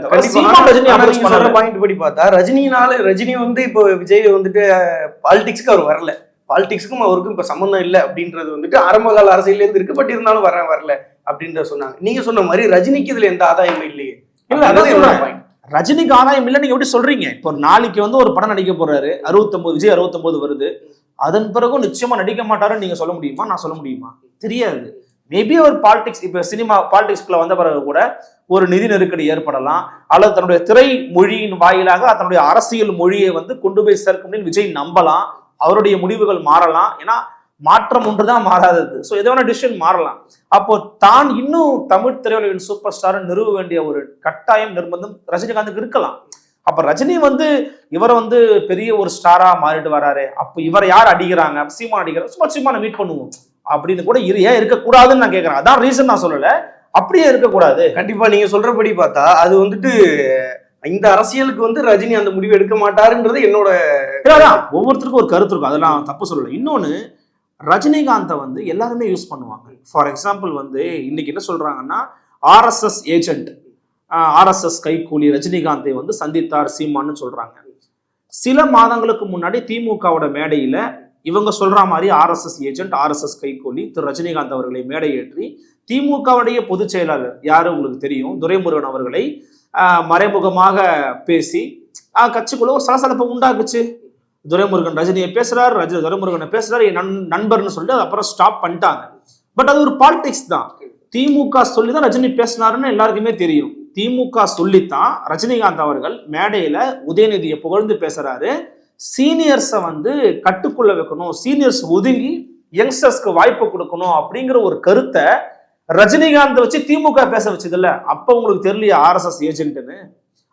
பாயிண்ட் படி பார்த்தா ரஜினினால ரஜினி வந்து இப்போ விஜய் வந்துட்டு பாலிடிக்ஸ்க்கு அவர் வரல. பாலிடிக்ஸ்க்கும் அவருக்கும் இப்ப சம்பந்தம் இல்லை அப்படின்றது வந்துட்டு ஆரம்ப கால அரசியல இருந்து இருக்கு பட் இருந்தாலும் வரேன் வரல அப்படின்றத சொன்னாங்க. நீங்க சொன்ன மாதிரி ரஜினிக்கு இதுல எந்த ஆதாயமும் இல்லையே. இல்ல, அதான் சொல்றேன். ரஜினிக்கு ஆதாயம் இல்லை நீங்க எப்படி சொல்றீங்க? இப்போ நாளைக்கு வந்து ஒரு படம் நடிக்க போறாரு 69 விஜய் 69 வருது. அதன் பிறகும் நிச்சயமா நடிக்க மாட்டாருன்னு நீங்க சொல்ல முடியுமா? நான் சொல்ல முடியுமா? தெரியாது. மேபி ஒரு பாலிடிக்ஸ் இப்போ சினிமா பாலிடிக்ஸ்குள்ள வந்த பிறகு கூட ஒரு நிதி நெருக்கடி ஏற்படலாம். அல்லது தன்னுடைய திரை மொழியின் வாயிலாக தன்னுடைய அரசியல் மொழியை வந்து கொண்டு போய் சேர்க்க முடியும் விஜய் நம்பலாம். அவருடைய முடிவுகள் மாறலாம். ஏன்னா மாற்றம் ஒன்றுதான் மாறாதது. ஸோ எதோ டிசிஷன் மாறலாம். அப்போ தான் இன்னும் தமிழ் திரையுலகின் சூப்பர் ஸ்டார் நிறுவ வேண்டிய ஒரு கட்டாயம் நிர்பந்தம் ரஜினிகாந்துக்கு இருக்கலாம். அப்ப ரஜினி வந்து இவரை வந்து பெரிய ஒரு ஸ்டாரா மாறிட்டு வராரு. அப்போ இவரை யார் அடிக்கிறாங்க? சீமான் அடிக்கிறார். சும்மா சீமான மீட் பண்ணுவோம். அப்படின்னு கூட இரு ஏன் இருக்கக்கூடாதுன்னு நான் கேட்கறேன் அதான் ரீசன் நான் சொல்லல. அப்படியே இருக்கக்கூடாது. கண்டிப்பா நீங்க சொல்றபடி பார்த்தா அது வந்துட்டு இந்த அரசியலுக்கு வந்து ரஜினி அந்த முடிவு எடுக்க மாட்டாருன்றது என்னோட ஒவ்வொருத்தருக்கும் ஒரு கருத்து இருக்கும். அதெல்லாம் தப்பு சொல்லல. இன்னொன்னு ரஜினிகாந்தை வந்து எல்லாருமே யூஸ் பண்ணுவாங்க. ஃபார் எக்ஸாம்பிள் வந்து இன்னைக்கு என்ன சொல்றாங்கன்னா ஆர்எஸ்எஸ் ஏஜென்ட் ஆர்எஸ்எஸ் கைக்கூலி ரஜினிகாந்தை வந்து சந்தித்தார் சீமான்னு சொல்றாங்க. சில மாதங்களுக்கு முன்னாடி திமுகவோட மேடையில இவங்க சொல்ற மாதிரி ஆர்எஸ்எஸ் ஏஜென்ட் ஆர்எஸ்எஸ் கைக்கூலி திரு ரஜினிகாந்த் அவர்களை மேடையேற்றி திமுகவுடைய பொதுச் செயலாளர் யாரு உங்களுக்கு தெரியும்? துரைமுருகன் அவர்களை மறைமுகமாக பேசி கட்சிக்குள்ள ஒரு சலசலப்பை உண்டாக்குச்சு. துரைமுருகன் ரஜினியை பேசுறாரு ரஜினி துரைமுருகனை பேசுறாரு என் நண் நண்பர்னு சொல்லிட்டு அது அப்புறம் ஸ்டாப் பண்ணிட்டாங்க. பட் அது ஒரு பாலிடிக்ஸ் தான். திமுக சொல்லி தான் ரஜினி பேசினாருன்னு எல்லாருக்குமே தெரியும். திமுக சொல்லித்தான் ரஜினிகாந்த் அவர்கள் மேடையில உதயநிதியை புகழ்ந்து பேசுறாரு. சீனியர்ஸை வந்து கட்டுக்குள்ள வைக்கணும் சீனியர்ஸ் ஒதுங்கி யங்ஸ்டர்ஸ்க்கு வாய்ப்பு கொடுக்கணும் அப்படிங்கிற ஒரு கருத்தை ரஜினிகாந்த் வச்சு திமுக பேச வச்சதில்ல. அப்ப உங்களுக்கு தெரியலையே ஆர்எஸ்எஸ் ஏஜென்ட்னு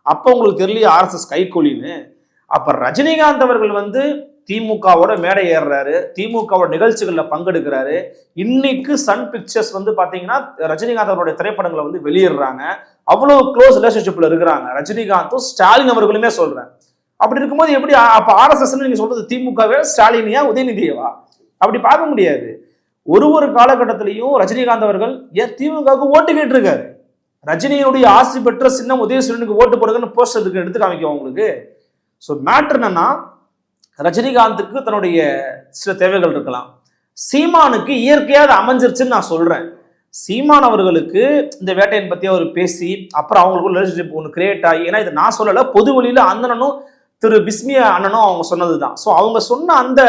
அப்ப உங்களுக்கு தெரியலையே ஆர்எஸ்எஸ் கைகூலின்னு அப்ப ரஜினிகாந்த் அவர்கள் வந்து திமுகவோட மேடை ஏறுறாரு. திமுகவோட நிகழ்ச்சிகளில் பங்கெடுக்கிறாரு. இன்னைக்கு சன் பிக்சர்ஸ் வந்து பாத்தீங்கன்னா ரஜினிகாந்த் அவருடைய திரைப்படங்களை வந்து வெளியிடுறாங்க. அவ்வளவு க்ளோஸ் ரிலேஷன்ஷிப்ல இருக்கிறாங்க. ரஜினிகாந்தும் ஸ்டாலின் அவர்களுமே சொல்றேன். அப்படி இருக்கும்போது எப்படி அப்போ அப்ப ஆர்எஸ்எஸ் நீங்க சொல்றது திமுகவே ஸ்டாலினியா உதயநிதியவா? அப்படி பார்க்க முடியாது. ஒரு ஒரு காலகட்டத்திலையும் ரஜினிகாந்த் அவர்கள் ஏன் திமுகவுக்கு ஓட்டு கேட்டிருக்காரு. ரஜினியுடைய ஆசி பெற்ற சின்னம் உதயசூரனுக்கு ஓட்டு போடுங்கன்னு போஸ்டர் இருக்கு எடுத்து காமிக்கும் உங்களுக்கு? ஸோ மேட்ரு என்னன்னா ரஜினிகாந்துக்கு தன்னுடைய சில தேவைகள் இருக்கலாம். சீமானுக்கு இயற்கையாக அது அமைஞ்சிருச்சுன்னு நான் சொல்கிறேன் சீமான் அவர்களுக்கு இந்த வேட்டையின் பற்றி அவர் பேசி அப்புறம் அவங்களுக்கு ரிலேஷன்ஷிப் ஒன்று கிரியேட் ஆகி ஏன்னா இதை நான் சொல்லலை பொது வழியில் அண்ணனும் திரு பிஸ்மிய அண்ணனும் அவங்க சொன்னது தான் ஸோ அவங்க சொன்ன அந்த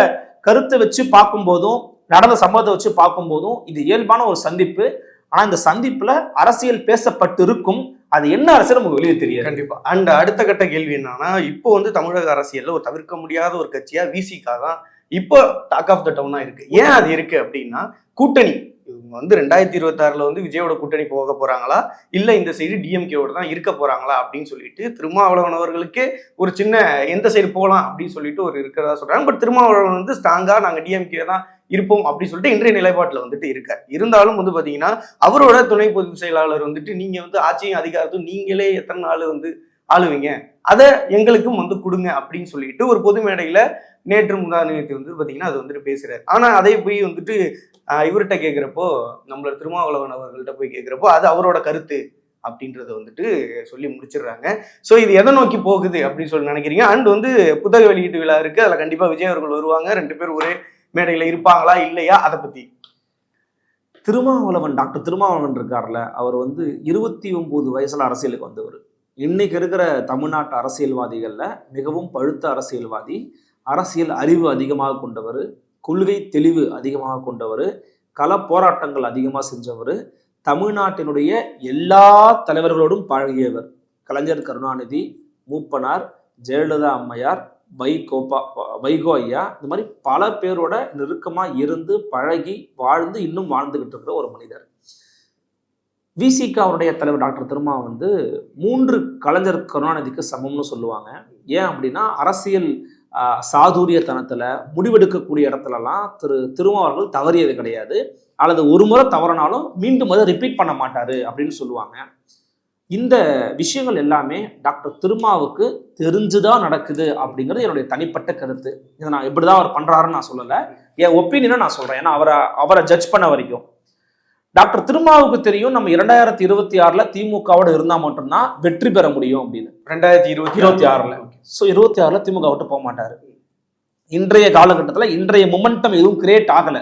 கருத்தை வச்சு பார்க்கும்போதும் நடந்த சம்பவத்தை வச்சு பார்க்கும்போதும் இது இயல்பான ஒரு சந்திப்பு. ஆனால் இந்த சந்திப்பில் அரசியல் பேசப்பட்டிருக்கும். அது என்ன அரசியல் நமக்கு வெளியே தெரியாது. கண்டிப்பாக அண்ட் அடுத்த கட்ட கேள்வி என்னன்னா இப்போ வந்து தமிழக அரசியலில் ஒரு தவிர்க்க முடியாத ஒரு கட்சியாக விசிகா தான் இப்போ டாக் ஆஃப் த டவுனாக இருக்குது ஏன் அது இருக்குது அப்படின்னா கூட்டணி. இவங்க வந்து ரெண்டாயிரத்தி இருபத்தாறுல வந்து விஜயோட கூட்டணி போக போறாங்களா? இல்ல இந்த சைடு டிஎம்கேவோட தான் இருக்க போறாங்களா? அப்படின்னு சொல்லிட்டு திருமாவளவன் அவர்களுக்கு ஒரு சின்ன எந்த சைடு போகலாம் அப்படின்னு சொல்லிட்டு ஒரு இருக்கிறதா சொல்றாங்க. பட் திருமாவளவன் வந்து ஸ்ட்ராங்கா நாங்க டிஎம்கே தான் இருப்போம் அப்படின்னு சொல்லிட்டு இன்றைய நிலைப்பாட்டில் வந்துட்டு இருக்கார். இருந்தாலும் வந்து பார்த்தீங்கன்னா அவரோட துணை பொதுச் செயலாளர் வந்துட்டு நீங்கள் வந்து ஆட்சியும் அதிகாரத்தும் நீங்களே எத்தனை நாள் வந்து ஆளுவீங்க? அதை எங்களுக்கும் வந்து கொடுங்க அப்படின்னு சொல்லிட்டு ஒரு பொது மேடையில் நேற்று முந்தா வந்து பார்த்தீங்கன்னா அது வந்துட்டு பேசுகிறார் ஆனால் அதை போய் வந்துட்டு இவர்கிட்ட கேட்குறப்போ நம்மளோட திருமாவளவன் அவர்கள்ட்ட போய் கேட்குறப்போ அது அவரோட கருத்து அப்படின்றத வந்துட்டு சொல்லி முடிச்சிடுறாங்க. ஸோ இது எதை நோக்கி போகுது அப்படின்னு சொல்லி நினைக்கிறீங்க? அண்ட் வந்து புத்தக வெளியீட்டு விழா இருக்குது அதில் கண்டிப்பாக விஜய் அவர்கள் வருவாங்க. ரெண்டு பேர் ஒரே மேடையில் இருப்பாங்களா இல்லையா அதை பற்றி திருமாவளவன் டாக்டர் திருமாவளவன் இருக்கார்ல அவர் வந்து இருபத்தி ஒம்பது வயசில் அரசியலுக்கு வந்தவர். இன்னைக்கு இருக்கிற தமிழ்நாட்டு அரசியல்வாதிகளில் மிகவும் பழுத்த அரசியல்வாதி அரசியல் அறிவு அதிகமாக கொண்டவர் கொள்கை தெளிவு அதிகமாக கொண்டவர் கள போராட்டங்கள் அதிகமாக செஞ்சவர் தமிழ்நாட்டினுடைய எல்லா தலைவர்களோடும் பழகியவர். கலைஞர் கருணாநிதி மூப்பனார் ஜெயலலிதா அம்மையார் வைகோபா வைகோ ஐயா இந்த மாதிரி பல பேரோட நெருக்கமாக இருந்து பழகி வாழ்ந்து இன்னும் வாழ்ந்துகிட்டு இருக்கிற ஒரு மனிதர். விசிகாவுடைய தலைவர் டாக்டர் திருமா வந்து மூன்று கலைஞர் கருணாநிதிக்கு சமம்னு சொல்லுவாங்க. ஏன் அப்படின்னா அரசியல் சாதுரியத்தனத்தில் முடிவெடுக்கக்கூடிய இடத்துலலாம் திரு திருமா அவர்கள் தவறியது கிடையாது. அல்லது ஒரு முறை தவறினாலும் மீண்டும் அதை ரிப்பீட் பண்ண மாட்டார் அப்படின்னு சொல்லுவாங்க. இந்த விஷயங்கள் எல்லாமே டாக்டர் திருமாவுக்கு தெரிஞ்சுதான் நடக்குது அப்படிங்கிறது என்னுடைய தனிப்பட்ட கருத்து. இதை நான் இப்படிதான் அவர் பண்றாருன்னு நான் சொல்லலை. என் ஒப்பீனியனை நான் சொல்றேன். ஏன்னா அவரை அவரை ஜட்ஜ் பண்ண வரைக்கும். டாக்டர் திருமாவுக்கு தெரியும் நம்ம இரண்டாயிரத்தி இருபத்தி ஆறுல திமுகவோட இருந்தா மட்டும்தான் வெற்றி பெற முடியும் அப்படின்னு. ரெண்டாயிரத்தி இருபத்தி இருபத்தி ஆறுல. ஸோ இருபத்தி ஆறுல திமுக விட்டு போக மாட்டாரு. இன்றைய காலகட்டத்தில் இன்றைய மொமெண்டம் எதுவும் கிரியேட் ஆகல.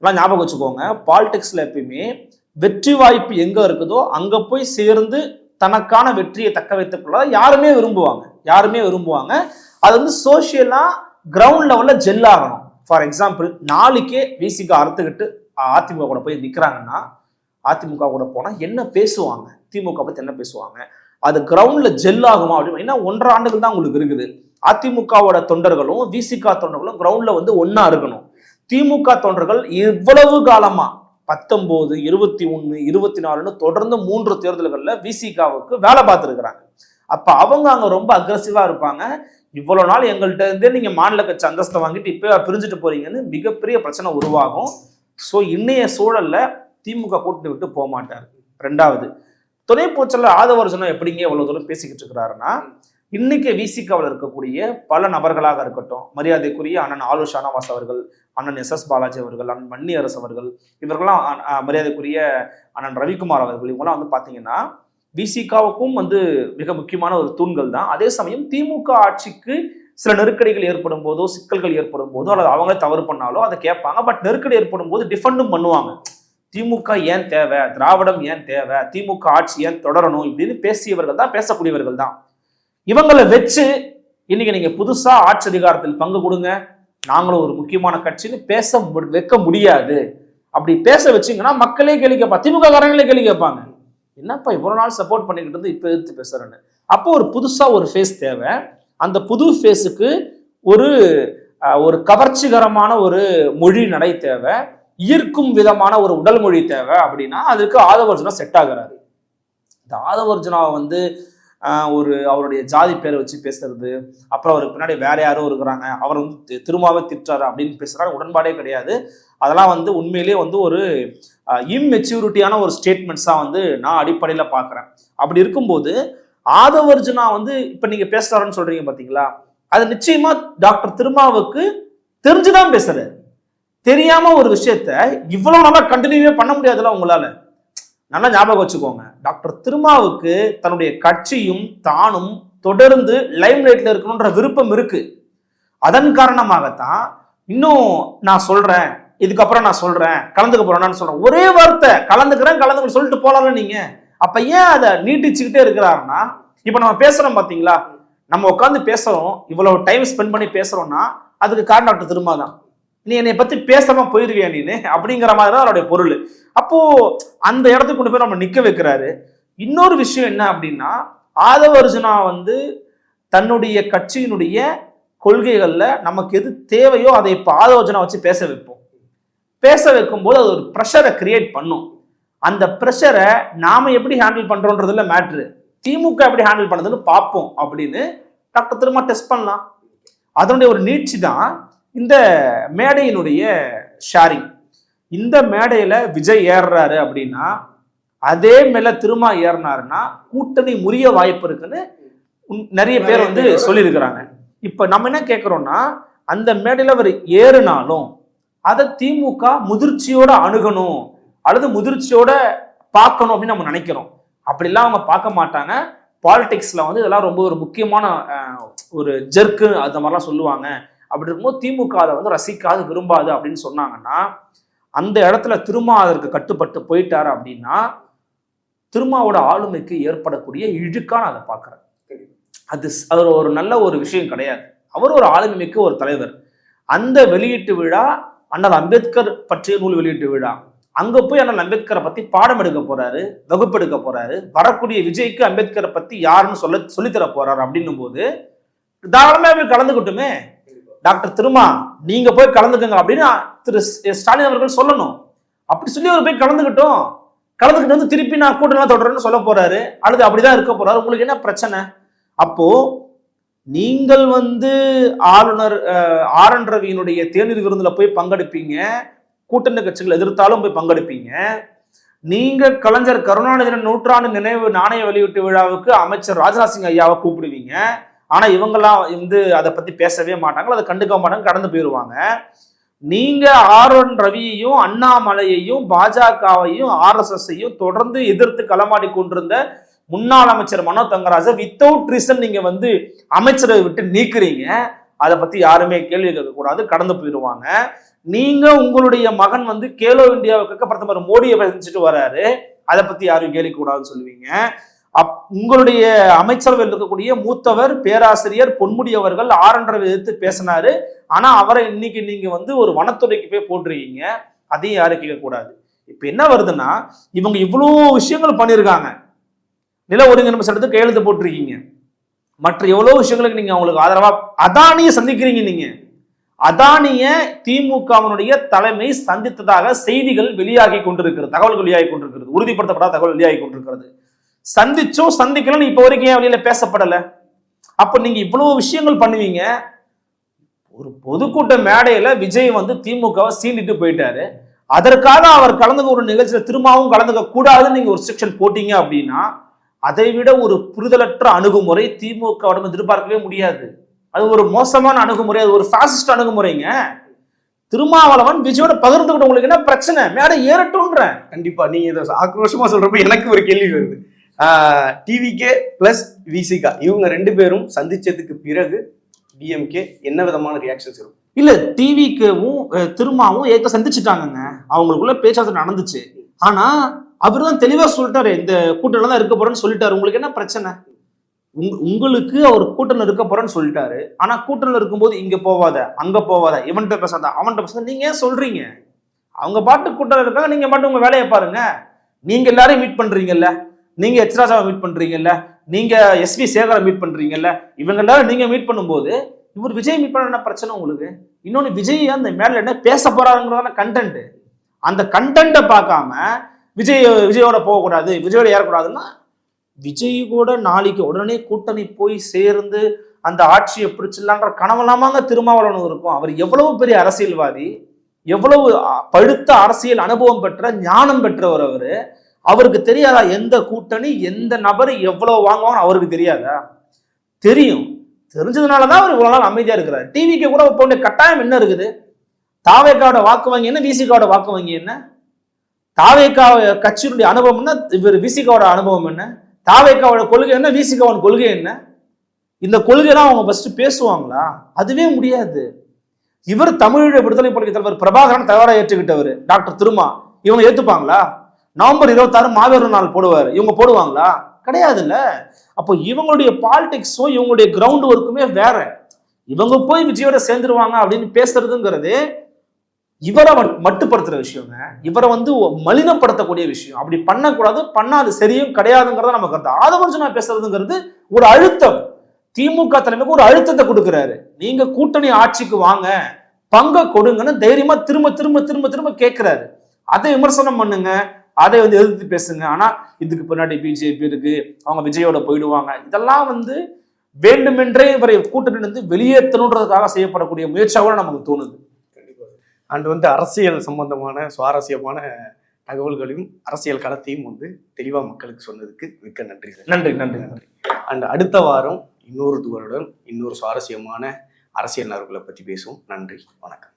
எல்லாம் ஞாபகம் வச்சுக்கோங்க. பாலிடிக்ஸ்ல எப்பயுமே வெற்றி வாய்ப்பு எங்க இருக்குதோ அங்க போய் சேர்ந்து தனக்கான வெற்றியை தக்க வைத்துக் கொள்ள யாருமே விரும்புவாங்க. யாருமே விரும்புவாங்க. அது வந்து சோசியலா கிரவுண்ட் லெவல்ல ஜெல் ஆகணும். ஃபார் எக்ஸாம்பிள் நாளைக்கே விசிக்கு அறுத்துக்கிட்டு அதிமுக கூட போய் நிக்கிறாங்கன்னா அதிமுக கூட போனா என்ன பேசுவாங்க? திமுக பத்தி என்ன பேசுவாங்க? அது கிரவுண்ட்ல ஜெல் ஆகுமா அப்படின்னு ஏன்னா ஒன்றரை ஆண்டுகள் தான் உங்களுக்கு இருக்குது. அதிமுகவோட தொண்டர்களும் விசிகா தொண்டர்களும் கிரவுண்ட்ல வந்து ஒன்றா இருக்கணும். திமுக தொண்டர்கள் இவ்வளவு காலமா பத்தொம்போது இருபத்தி ஒன்று இருபத்தி நாலுன்னு தொடர்ந்து மூன்று தேர்தல்களில் விசிகாவுக்கு வேலை பார்த்துருக்குறாங்க. அப்போ அவங்க அங்கே ரொம்ப அக்ரஸிவாக இருப்பாங்க. இவ்வளோ நாள் எங்கள்கிட்ட இருந்தே நீங்கள் மாநில கட்சி அந்தஸ்தை வாங்கிட்டு இப்போ பிரிஞ்சுட்டு போறீங்கன்னு மிகப்பெரிய பிரச்சனை உருவாகும். ஸோ இன்னைய சூழலில் திமுக கூட்டணி விட்டு போக மாட்டார் ரெண்டாவது துணை பூச்சல்ல ஆதவர்ஜனம் எப்படிங்க இவ்வளோ தூரம் பேசிக்கிட்டு இருக்கிறாருன்னா இன்னைக்கு விசிகாவில் இருக்கக்கூடிய பல நபர்களாக இருக்கட்டும் மரியாதைக்குரிய அண்ணன் ஆலு ஷானவாஸ் அவர்கள் அண்ணன் எஸ் எஸ் பாலாஜி அவர்கள் அண்ணன் மன்னி அரசு அவர்கள் இவர்கள்லாம் மரியாதைக்குரிய அண்ணன் ரவிக்குமார் அவர்கள் இவங்கெல்லாம் வந்து பார்த்தீங்கன்னா விசிகாவுக்கும் வந்து மிக முக்கியமான ஒரு தூண்கள் தான். அதே சமயம் திமுக ஆட்சிக்கு சில நெருக்கடிகள் ஏற்படும் போதோ சிக்கல்கள் ஏற்படும் போதோ அல்லது அவங்களே தவறு பண்ணாலோ அதை கேட்பாங்க. பட் நெருக்கடி ஏற்படும் போது டிஃபெண்டும் பண்ணுவாங்க. திமுக ஏன் தேவை? திராவிடம் ஏன் தேவை? திமுக ஆட்சி ஏன் தொடரணும்? இப்படின்னு பேசியவர்கள் தான் பேசக்கூடியவர்கள் தான். இவங்களை வச்சு இன்னைக்கு நீங்க புதுசா ஆட்சி அதிகாரத்தில் பங்கு கொடுங்க. நாங்களும் ஒரு முக்கியமான கட்சின்னு பேச மு- வைக்க முடியாது. அப்படி பேச வச்சீங்கன்னா மக்களே கேள்வி கேட்பா திமுக காரங்களே கேள்வி கேட்பாங்க. என்னப்பா இவ்வளவு நாள் சப்போர்ட் பண்ணிக்கிட்டு இருந்து இப்ப எதிர்த்து பேசுறேன்னு. அப்போ ஒரு புதுசா ஒரு ஃபேஸ் தேவை. அந்த புது ஃபேஸுக்கு ஒரு ஒரு கவர்ச்சிகரமான ஒரு மொழி நடை தேவை. ஈர்க்கும் விதமான ஒரு உடல் மொழி தேவை அப்படின்னா அதுக்கு ஆதவர்ஜுனா செட் ஆகுறாரு. இந்த ஆதவர்ஜுனாவை வந்து ஒரு அவருடைய ஜாதி பேரை வச்சு பேசுறது. அப்புறம் அவருக்கு பின்னாடி வேற யாரோ இருக்கிறாங்க. அவர் வந்து திருமாவை திருமாவே திட்டுறாரு அப்படின்னு பேசுறாரு. உடன்பாடே கிடையாது. அதெல்லாம் வந்து உண்மையிலேயே வந்து ஒரு இம்மெச்சூரிட்டியான ஒரு ஸ்டேட்மெண்ட்ஸாக வந்து நான் அடிப்படையில் பார்க்குறேன். அப்படி இருக்கும்போது ஆதவர்ஜுனா வந்து இப்போ நீங்கள் பேசுறாருன்னு சொல்றீங்க பார்த்தீங்களா அது நிச்சயமா டாக்டர் திருமாவுக்கு தெரிஞ்சுதான் பேசுறாரு. தெரியாம ஒரு விஷயத்த இவ்வளவு நாளா கண்டினியூவே பண்ண முடியாதுல்ல உங்களால. நல்லா ஞாபகம் வச்சுக்கோங்க. டாக்டர் திருமாவுக்கு தன்னுடைய கட்சியும் தானும் தொடர்ந்து லைம் லைட்ல இருக்கணுன்ற விருப்பம் இருக்கு. அதன் காரணமாகத்தான் இன்னும் நான் சொல்றேன். இதுக்கப்புறம் நான் சொல்றேன். கலந்துக்க போறேன்னு சொல்றேன். ஒரே வார்த்தை கலந்துக்கிறேன் கலந்துக்க சொல்லிட்டு போலாம்ல நீங்க. அப்ப ஏன் அதை நீட்டிச்சுக்கிட்டே இருக்கிறாருன்னா இப்ப நம்ம பேசுறோம் பாத்தீங்களா? நம்ம உட்காந்து பேசுறோம் இவ்வளவு டைம் ஸ்பெண்ட் பண்ணி பேசுறோம்னா அதுக்கு காரணம் டாக்டர் திருமா தான். நீ என்னை பற்றி பேசாமல் போயிருக்கியா நீனு? அப்படிங்கிற மாதிரி தான் அவருடைய பொருள். அப்போது அந்த இடத்துக்கு கொண்டு போய் நம்ம நிற்க வைக்கிறாரு. இன்னொரு விஷயம் என்ன அப்படின்னா ஆதவர்ஜுனா வந்து தன்னுடைய கட்சியினுடைய கொள்கைகளில் நமக்கு எது தேவையோ அதை இப்போ ஆதவர்ஜுனா வச்சு பேச வைப்போம். பேச வைக்கும்போது அது ஒரு ப்ரெஷரை கிரியேட் பண்ணும். அந்த ப்ரெஷரை நாம் எப்படி ஹேண்டில் பண்ணுறோன்றதுல மேட்ரு திமுக எப்படி ஹேண்டில் பண்ணுறதுன்னு பார்ப்போம் அப்படின்னு டாக்டர் திரும்ப டெஸ்ட் பண்ணலாம். அதனுடைய ஒரு நீட்சி தான் இந்த மேடையினுடைய ஷேரிங் இந்த மேடையில விஜய் ஏறுறாரு அப்படின்னா அதே மேல திருமா ஏறினாருன்னா கூட்டணி முறிய வாய்ப்பு இருக்குன்னு நிறைய பேர் வந்து சொல்லியிருக்கிறாங்க. இப்ப நம்ம என்ன கேட்கிறோம்னா அந்த மேடையில அவர் ஏறுனாலும் அதை திமுக முதிர்ச்சியோட அணுகணும் அல்லது முதிர்ச்சியோட பார்க்கணும் அப்படின்னு நம்ம நினைக்கிறோம். அப்படிலாம் அவங்க பார்க்க மாட்டாங்க. பாலிடிக்ஸ்ல வந்து இதெல்லாம் ரொம்ப ஒரு முக்கியமான ஒரு ஜெர்க்கு அந்த மாதிரிலாம் சொல்லுவாங்க. அப்படி இருக்கும்போது திமுக அதை வந்து ரசிக்காது விரும்பாது அப்படின்னு சொன்னாங்கன்னா அந்த இடத்துல திருமா அதற்கு கட்டுப்பட்டு போயிட்டாரு அப்படின்னா திருமாவோட ஆளுமைக்கு ஏற்படக்கூடிய இழுக்காக நான் அதை பார்க்குறேன் அது அவர் ஒரு நல்ல ஒரு விஷயம் கிடையாது. அவர் ஒரு ஆளுமைக்கு ஒரு தலைவர். அந்த வெளியீட்டு விழா அண்ணல் அம்பேத்கர் பற்றிய நூல் வெளியீட்டு விழா. அங்க போய் அண்ணல் அம்பேத்கரை பத்தி பாடம் எடுக்க போறாரு வகுப்பெடுக்க போறாரு. வரக்கூடிய விஜய்க்கு அம்பேத்கரை பத்தி யாருன்னு சொல்ல சொல்லித்தர போறாரு அப்படின்னும் போது தாராளமாக போய் கலந்துக்கட்டுமே. டாக்டர் திருமா நீங்க போய் கலந்துக்கங்க அப்படின்னு திரு ஸ்டாலின் அவர்கள் சொல்லணும். அப்படி சொல்லி அவர் போய் கலந்துக்கிட்டோம். கலந்துக்கிட்டு வந்து திருப்பி நான் கூட்டணி தொடர்றேன்னு சொல்ல போறாரு. அல்லது அப்படிதான் இருக்க போறாரு. உங்களுக்கு என்ன பிரச்சனை? அப்போ நீங்கள் வந்து ஆளுநர் ஆர் என் ரவியினுடைய தேநீர் விருந்துல போய் பங்கெடுப்பீங்க. கூட்டணி கட்சிகள் எதிர்த்தாலும் போய் பங்கெடுப்பீங்க. நீங்க கலைஞர் கருணாநிதியின் நூற்றாண்டு நினைவு நாணய வெளியீட்டு விழாவுக்கு அமைச்சர் ராஜ்நாத் சிங் ஐயாவை கூப்பிடுவீங்க. ஆனால் இவங்கெல்லாம் வந்து அதை பற்றி பேசவே மாட்டாங்க அதை கண்டுக்க மாட்டாங்க கடந்து போயிடுவாங்க நீங்க ஆர் என் ரவியையும் அண்ணாமலையையும் பாஜகவையும் ஆர்எஸ்எஸ்ஸையும் தொடர்ந்து எதிர்த்து களமாடி கொண்டிருந்த முன்னாள் அமைச்சர் மனோ தங்கராஜை வித்தவுட் ரீசன் நீங்க வந்து அமைச்சரை விட்டு நீக்குறீங்க. அதை பத்தி யாருமே கேள்வி கேட்கக்கூடாது கடந்து போயிடுவாங்க நீங்க உங்களுடைய மகன் வந்து கேலோ இந்தியாவுக்கு பிரதமர் மோடியை செஞ்சுட்டு வராரு. அதை பத்தி யாரும் கேட்கக்கூடாதுன்னு சொல்லுவீங்க. அப் உங்களுடைய அமைச்சரவையில் இருக்கக்கூடிய மூத்தவர் பேராசிரியர் பொன்முடி அவர்கள் ஆரண்டரை எதிர்த்து பேசினாரு. ஆனா அவரை இன்னைக்கு நீங்க வந்து ஒரு வனத்துறைக்கு போய் போட்டிருக்கீங்க அதையும் யாரும் கேட்கக்கூடாது. இப்ப என்ன வருதுன்னா இவங்க இவ்வளோ விஷயங்கள் பண்ணியிருக்காங்க நில ஒருங்கிணைப்பு சட்டத்துக்கு கையெழுத்து போட்டிருக்கீங்க. மற்ற எவ்வளோ விஷயங்களுக்கு நீங்க அவங்களுக்கு ஆதரவா அதானியை சந்திக்கிறீங்க நீங்க. அதானிய திமுகவினுடைய தலைமை சந்தித்ததாக செய்திகள் வெளியாகி கொண்டிருக்கிறது தகவல்கள் வெளியாகி கொண்டிருக்கிறது உறுதிப்படுத்தப்படாத தகவல் வெளியாகி கொண்டிருக்கிறது. சந்திச்சோ சந்திக்கலன்னு இப்போ வரைக்கும் ஏன் வெளியில பேசப்படலை. அப்போ நீங்க இவ்வளவு விஷயங்கள் பண்ணுவீங்க. ஒரு பொதுக்கூட்ட மேடையில விஜய் வந்து திமுகவை சீண்டிட்டு போயிட்டாரு. அதற்காக அவர் கலந்துக்க ஒரு நிகழ்ச்சியில திரும்பவும் கலந்துக்க கூடாதுன்னு நீங்க ஒரு செக்ஷன் போட்டீங்க அப்படின்னா அதை விட ஒரு புரிதலற்ற அணுகுமுறை திமுகவிடம் எதிர்பார்க்கவே முடியாது. அது ஒரு மோசமான அணுகுமுறை அது ஒரு பாசிஸ்ட் அணுகுமுறைங்க. திருமாவளவன் விஜயோட பகிர்ந்துக்கிட்ட உங்களுக்கு என்ன பிரச்சனை? மேடை ஏறட்டும்ன்றேன். கண்டிப்பா நீங்க இதை ஆக்ரோஷமா சொல்றப்ப எனக்கு ஒரு கேள்வி வருது. டிவிகே பிளஸ் விசிகா இவங்க ரெண்டு பேரும் சந்திச்சதுக்கு பிறகு டிஎம்கே என்ன விதமான ரியாக்ஷன்ஸ் இருக்கும்? இல்ல டிவிக்கும் திருமாவும் ஏற்க சந்திச்சுட்டாங்கங்க. அவங்களுக்குள்ள பேச்சுவார்த்தை நடந்துச்சு. ஆனா அவர் தான் தெளிவா சொல்லிட்டாரு இந்த கூட்டணில தான் இருக்க போறேன்னு சொல்லிட்டாரு. உங்களுக்கு என்ன பிரச்சனை? உங்களுக்கு அவர் கூட்டணி இருக்க போறேன்னு சொல்லிட்டாரு. ஆனா கூட்டணியில் இருக்கும்போது இங்க போவாத அங்க போவாத இவன்கிட்ட பேசாத அவன்கிட்ட பேசாத. நீங்க ஏன் சொல்றீங்க? அவங்க பாட்டு கூட்டணி இருக்காங்க நீங்க பாட்டு உங்க வேலையை பாருங்க. நீங்க எல்லாரையும் மீட் பண்றீங்கல்ல. நீங்க எச் ராஜாவை மீட் பண்றீங்கல்ல நீங்க எஸ்வி சேகரை மீட் பண்றீங்கல்ல இவங்க எல்லாரும் நீங்க மீட் பண்ணும்போது இவர் விஜய் மீட் பண்ண என்ன பிரச்சனை உங்களுக்கு? இன்னொன்னு விஜய் அந்த மேல என்ன பேச போறாருங்கிறதான கண்டென்ட் அந்த கண்டென்ட்டை பார்க்காம விஜய் விஜயோட போகக்கூடாது விஜயோட ஏறக்கூடாதுன்னா விஜய் கூட நாளைக்கு உடனே கூட்டணி போய் சேர்ந்து அந்த ஆட்சியை பிடிச்சிடலான்ற கனவெல்லாமாங்க திருமாவளவன் இருக்கும். அவர் எவ்வளவு பெரிய அரசியல்வாதி எவ்வளவு பழுத்த அரசியல் அனுபவம் பெற்ற ஞானம் பெற்றவர் அவரு. அவருக்கு தெரியாதா? எந்த கூட்டணி எந்த நபர் எவ்வளவு வாங்குவான்னு அவருக்கு தெரியாதா? தெரியும். தெரிஞ்சதுனாலதான் அவர் இவ்வளவு நாள் அமைதியா இருக்கிறார். டிவிக்கு கூட இப்போ கட்டாயம் என்ன இருக்குது? தாவேக்காவோட வாக்கு வங்கி என்ன? விசிகாவோட வாக்கு வங்கி என்ன? தாவேக்கா கட்சியினுடைய அனுபவம் என்ன? இவர் விசிகாவோட அனுபவம் என்ன? தாவேக்காவோட கொள்கை என்ன? விசிகாவோட கொள்கை என்ன? இந்த கொள்கைலாம் அவங்க ஃபர்ஸ்ட் பேசுவாங்களா? அதுவே முடியாது. இவர் தமிழீழ விடுதலை புலிகள் தலைவர் பிரபாகரன் தவறாக ஏற்றுக்கிட்டவர். டாக்டர் திருமா. இவங்க ஏத்துப்பாங்களா? நவம்பர் இருபத்தாறு மாபெரும் நாள் போடுவார். இவங்க போடுவாங்களா? கிடையாதுல்ல. அப்போ இவங்களுடைய பாலிடிக்ஸும் இவங்களுடைய கிரவுண்ட் ஒர்க்குமே வேற. இவங்க போய் விஜயோட சேர்ந்துருவாங்க அப்படின்னு பேசுறதுங்கிறது இவரை மட்டுப்படுத்துற விஷயங்க. இவரை வந்து மலினப்படுத்தக்கூடிய விஷயம். அப்படி பண்ணக்கூடாது பண்ணா அது சரியும் கிடையாதுங்கிறத நம்ம கருத்து. ஆதவர்ஜனா பேசுறதுங்கிறது ஒரு அழுத்தம். திமுக தலைமைக்கு ஒரு அழுத்தத்தை கொடுக்குறாரு. நீங்க கூட்டணி ஆட்சிக்கு வாங்க. பங்கை கொடுங்கன்னு தைரியமா திரும்ப திரும்ப திரும்ப திரும்ப கேட்கிறாரு அதை விமர்சனம் பண்ணுங்க. அதை வந்து எதிர்த்து பேசுங்க. ஆனா இதுக்கு பின்னாடி பிஜேபி இருக்கு அவங்க விஜயோட போயிடுவாங்க. இதெல்லாம் வந்து வேண்டுமென்றே இவரை கூட்டணி இருந்து வெளியேற்றணுன்றதுக்காக செய்யப்படக்கூடிய முயற்சியாக நமக்கு தோணுது. அண்ட் வந்து அரசியல் சம்பந்தமான சுவாரஸ்யமான தகவல்களையும் அரசியல் களத்தையும் வந்து தெளிவா மக்களுக்கு சொன்னதுக்கு மிக்க நன்றி நன்றி நன்றி நன்றி. அண்ட் அடுத்த வாரம் இன்னொரு துவருடன் இன்னொரு சுவாரஸ்யமான அரசியல் நகர்வுகளை பற்றி பேசுவோம். நன்றி வணக்கம்.